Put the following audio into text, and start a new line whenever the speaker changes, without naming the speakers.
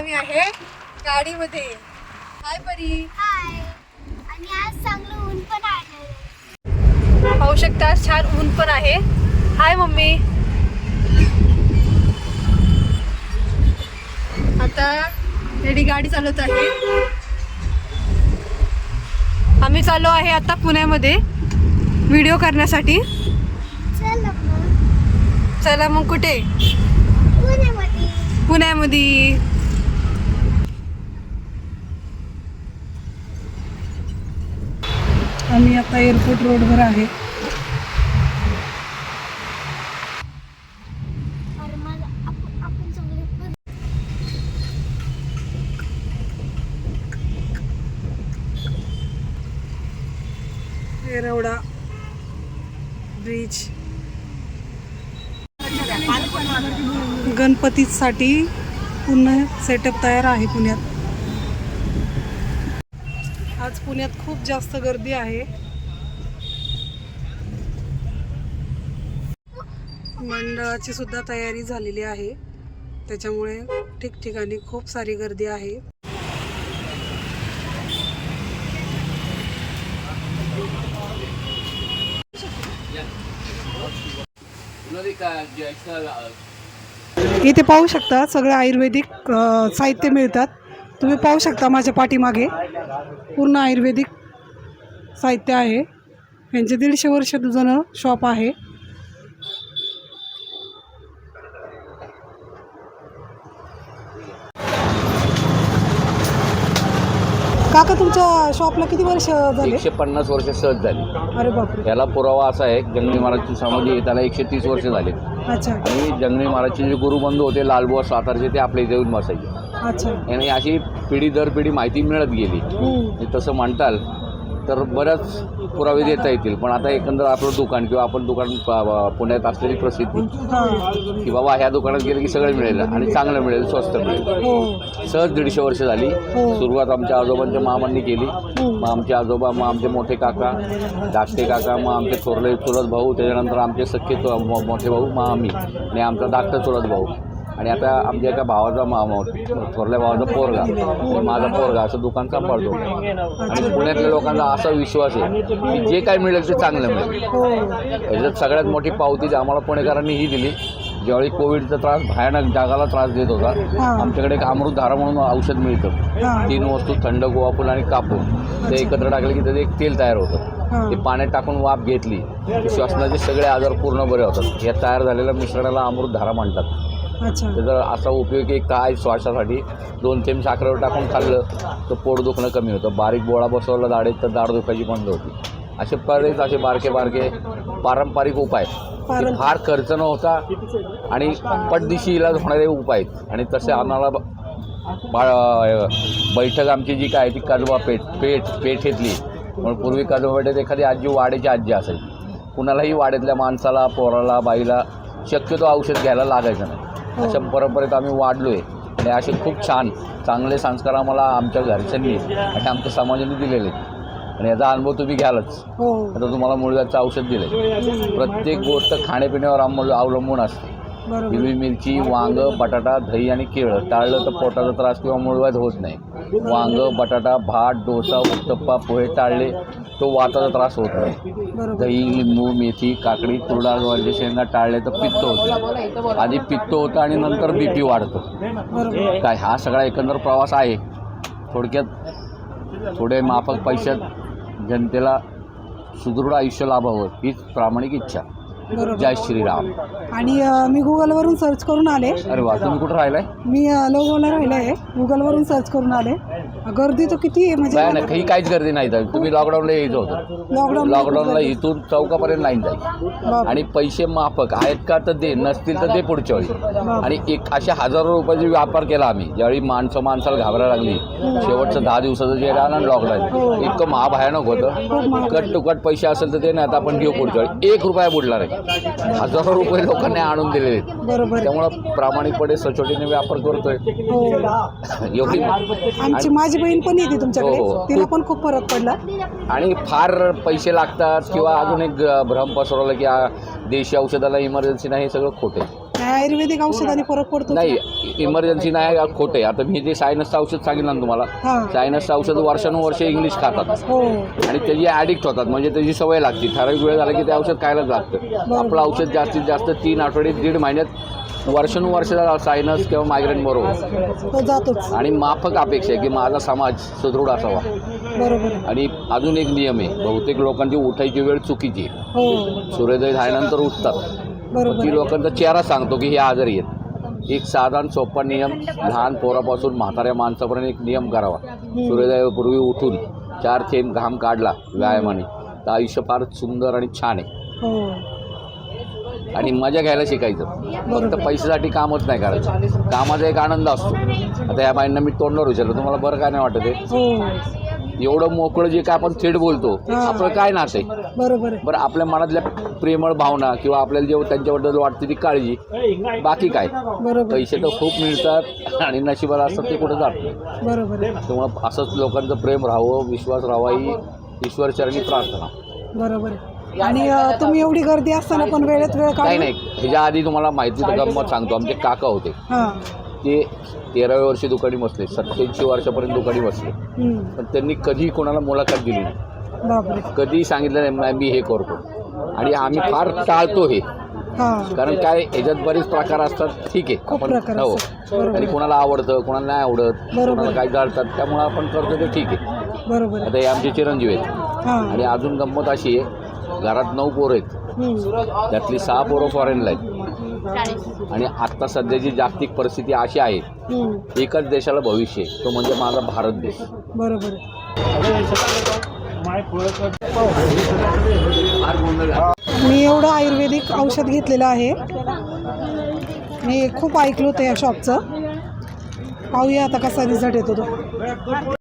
आम्ही आहे गाडीमध्ये. हाय परी.
हाय. आणि आज चांगलं ऊन पण आलं
पाहू शकता छान ऊन पण आहे. हाय मम्मी. आता रेडी गाडी चालवत आहे. आम्ही चाललो आहे आता पुण्यामध्ये व्हिडिओ करण्यासाठी.
चला मग.
कुठे?
पुण्यामध्ये.
आम्ही आता एअरपोर्ट रोडवर आहे. येरवडा ब्रिज गणपतीसाठी पुन्हा सेटअप तयार आहे पुण्यात. आज पुण्यात खूप जास्त गर्दी आहे. मंडळाची सुद्धा तयारी झालेली आहे. त्याच्यामुळे ठिकठिकाणी खूप सारी गर्दी आहे. इथे पाहू शकता सगळं आयुर्वेदिक साहित्य मिळतात. तुम्ही पाहू शकता माझ्या पाठीमागे. पूर्ण आयुर्वेदिक साहित्य आहे. यांचे दीडशे वर्ष जुनं शॉप आहे. काका तुमच्या शॉपला किती वर्ष झाले?
एकशे पन्नास वर्ष सहज झाली.
अरे बापरे.
याला पुरावा असा आहे जंगली महाराजची समाधी आहे त्याला एकशे तीस वर्ष झाले.
अच्छा.
आणि जंगली महाराजचे जे गुरुबंधू होते लालबुवा सातारचे ते आपल्या इथे येऊन बसायचे.
अच्छा.
आणि अशी पिढी दर पिढी माहिती मिळत गेली. तसं म्हणताल तर बऱ्याच पुरावे देता येतील. पण आता एकंदर आपलं दुकान किंवा आपण दुकान पुण्यात असलेली प्रसिद्धी की बाबा ह्या दुकानात गेलं की सगळं मिळेल आणि चांगलं मिळेल स्वस्त मिळेल. सहज दीडशे वर्ष झाली. सुरुवात आमच्या आजोबांच्या मामांनी केली. मग आमचे आजोबा मग आमचे मोठे काका धाकटे काका मग आमचे थोरले चुलत भाऊ त्याच्यानंतर आमचे सख्खे मोठे भाऊ मग आम्ही आणि आमचा धाकटा चुलत भाऊ. आणि आता आमच्या एका भावाचा मामा थोरल्या भावाचा पोरगा. माझा पोरगा असं दुकान सांभाळतो. आणि पुण्यातल्या लोकांचा असा विश्वास आहे की जे काय मिळेल ते चांगलं मिळेल. याच्यात सगळ्यात मोठी पावती जी आम्हाला पुणेकरांनी ही दिली ज्यावेळी कोविडचा त्रास भयानक जगाला त्रास देत होता. आमच्याकडे एक अमृतधारा म्हणून औषध मिळतं. तीन वस्तू थंड गोवाफूल आणि कापूर ते एकत्र टाकले की त्याचं एक तेल तयार होतं. ते पाण्यात टाकून वाफ घेतली. की श्वसनाचे सगळे आजार पूर्ण बरे होतात. या तयार झालेल्या मिश्रणाला अमृतधारा म्हणतात. त्याचा असा उपयोग आहे काय श्वासासाठी? दोन थेंब साखरेवर टाकून खाल्लं तर पोट दुखणं कमी होतं. बारीक बोळा बसवला दाढेत तर दाढ दुखायची बंद होती. असे बरेच असे बारके बारके पारंपरिक उपाय. फार खर्च न होता आणि पटदिशी इलाज होणारे उपाय आहेत. आणि तसे आम्हाला बैठक आमची जी काय ती काजोबा पेठ पेठ पेठेतली म्हणून पूर्वी काजोबा पेठेत एखादी आजी वाड्याची आजी असायची. कुणालाही वाड्यातल्या माणसाला पोराला बाईला शक्यतो औषध घ्यायला लागायचं नाही. अशा परंपरेत आम्ही वाढलो आहे आणि असे खूप छान चांगले संस्कार आम्हाला आमच्या घरच्यांनी आणि आमच्या समाजाने दिलेले. आहेत आणि याचा अनुभव तुम्ही घ्यालच.
हो.
आता तुम्हाला मुळव्याचं औषध दिलं प्रत्येक गोष्ट खाण्यापिण्यावर आम्हाला अवलंबून असते. हिरवी मिरची वांग बटाटा दही आणि केळं. टाळलं तर पोटाचा त्रास किंवा मुळव्याध होत नाही. वांग बटाटा भात डोसा उत्तप्पा पोहे टाळले तो वाताचा त्रास होत नाही. दही लिंबू मेथी काकडी तुरडा गव्हाचे शेंगा टाळले तर पित्त होतं. आधी पित्त होतं आणि नंतर बी पी वाढतं. काय हा सगळा एकंदर प्रवास आहे. थोडक्यात थोडे माफक पैशात जनतेला सुदृढ आयुष्य लाभावं हीच प्रामाणिक इच्छा. जय श्रीराम.
आणि अ, मी गुगलवरून सर्च करून आले.
अरे वा तुम्ही कुठं राहिलाय?
मी अ, लोगावला राहिले आहे गुगलवरून सर्च करून आले. गर्दी तर किती आहे? म्हणजे
नाही काही काहीच गर्दी नाही. जाईल तुम्ही लॉकडाऊनला यायचं होतं.
लॉकडाऊन
लॉकडाऊनला इथून चौकापर्यंत लाईन जाईल. आणि पैसे माफक आहेत का तर दे नसतील तर दे पुढच्या वेळी. आणि एक अशा हजारो रुपयाचे व्यापार केला आम्ही. ज्यावेळी माणसं माणसाला घाबरायला लागली शेवटचं दहा दिवसाचं जे राहिलं ना लॉकडाऊन इतकं महाभयानक होतं. कट टू कट पैसे असेल तर ते नाही आता आपण घेऊ पुढच्या वेळी. एक रुपया बुडला नाही. हजारो रुपये लोकांनी आणून दिलेले
आहे.
त्यामुळं प्रामाणिकपणे सचोटीने व्यापार करतोय.
हो.
एवढी
माझी बहीण पण येते तुमच्याकडे.
हो, हो.
तिला पण खूप फरक पडला.
आणि फार पैसे लागतात किंवा अजून एक भ्रम पसरवला की आ, देशी औषधाला इमर्जन्सी नाही हे सगळं खोटे
आयुर्वेदिक औषधाने फरक पडतो
नाही इमर्जन्सी नाही खोटं आहे. आता मी जे सायनसचं औषध सांगितलं ना तुम्हाला
हां.
सायनसचं औषध वर्षानुवर्षे इंग्लिश खातात.
हो.
आणि त्याची ॲडिक्ट होतात म्हणजे त्याची सवय लागते. ठराविक वेळ झाला की ते औषध खायलाच लागतं. आपलं औषध जास्तीत जास्त तीन आठवडे दीड महिन्यात वर्षानुवर्ष सायनस किंवा मायग्रेन बरोबर.
तो जातोच.
आणि माफक अपेक्षा आहे की माझा समाज सुदृढ असावा.
बरोबर आहे.
आणि अजून एक नियम आहे बहुतेक लोकांची उठायची वेळ चुकीची आहे.
हो.
सूर्योदय झाल्यानंतर उठतात.
बरोबर
ती
आहे.
लोकांचा चेहरा सांगतो की हे आजारी आहेत. एक साधारण सोपा नियम लहान पोरापासून म्हाताऱ्या माणसापर्यंत एक नियम करावा. सूर्योदयापूर्वी उठून चार थेंब घाम काढला व्यायामाने. तर आयुष्य फार सुंदर आणि छान आहे.
हो.
आणि मजा घ्यायला शिकायचं. फक्त पैशासाठी कामच नाही करायचं. कामाचा एक आनंद असतो. आता या बाईंना मी तोंडावर विचारलं तुम्हाला बरं काय नाही वाटत आहे
हो.
एवढं मोकळं जे काय आपण थेट बोलतो. आपलं काय नातं आहे?
बरोबर
बरं आपल्या मनातल्या प्रेमळ भावना किंवा आपल्याला जेव्हा त्यांच्याबद्दल वाटते ती काळजी. बाकी काय? पैसे तर खूप मिळतात आणि नशिबाला असतात ते कुठं जात
बरोबर
त्यामुळं असंच लोकांचं प्रेम राहावं विश्वास राहावा ही ईश्वरचरणी प्रार्थना.
बरोबर आणि तुम्ही एवढी गर्दी असताना पण वेळेत वेळ
काही नाही. ह्याच्या आधी तुम्हाला माहिती गंमत सांगतो. आमचे काका होते.
हां.
ते तेराव्या वर्षी दुकानी बसले सत्याऐंशी वर्षापर्यंत दुकानी बसले. पण त्यांनी कधी कोणाला मुलाखत दिली नाही.
बापरे.
कधी सांगितलं नाही "मॅम, मी हे करतो. आणि आम्ही फार टाळतो हे.
हां.
कारण काय याच्यात बरेच प्रकार असतात. ठीक आहे. हो. आणि कोणाला आवडतं कोणाला नाही आवडत. कोणाला काय जाळतात त्यामुळे आपण करतो ते ठीक आहे.
बरोबर. आहे
आता हे आमचे चिरंजीव आहेत.
हां.
आणि अजून गंमत अशी आहे घरात नऊ पोरं आहेत. त्यातली सहा पोरं फॉरेनला आहेत. आणि आत्ता सध्याची जागतिक परिस्थिती अशी आहे. एकच देशाला भविष्य आहे तो म्हणजे माझा भारत देश.
बरोबर. मी एवढं आयुर्वेदिक औषध घेतलेलं आहे. मी खूप ऐकलं होतं या शॉपचं पाहूया आता कसा रिझल्ट येतो तो.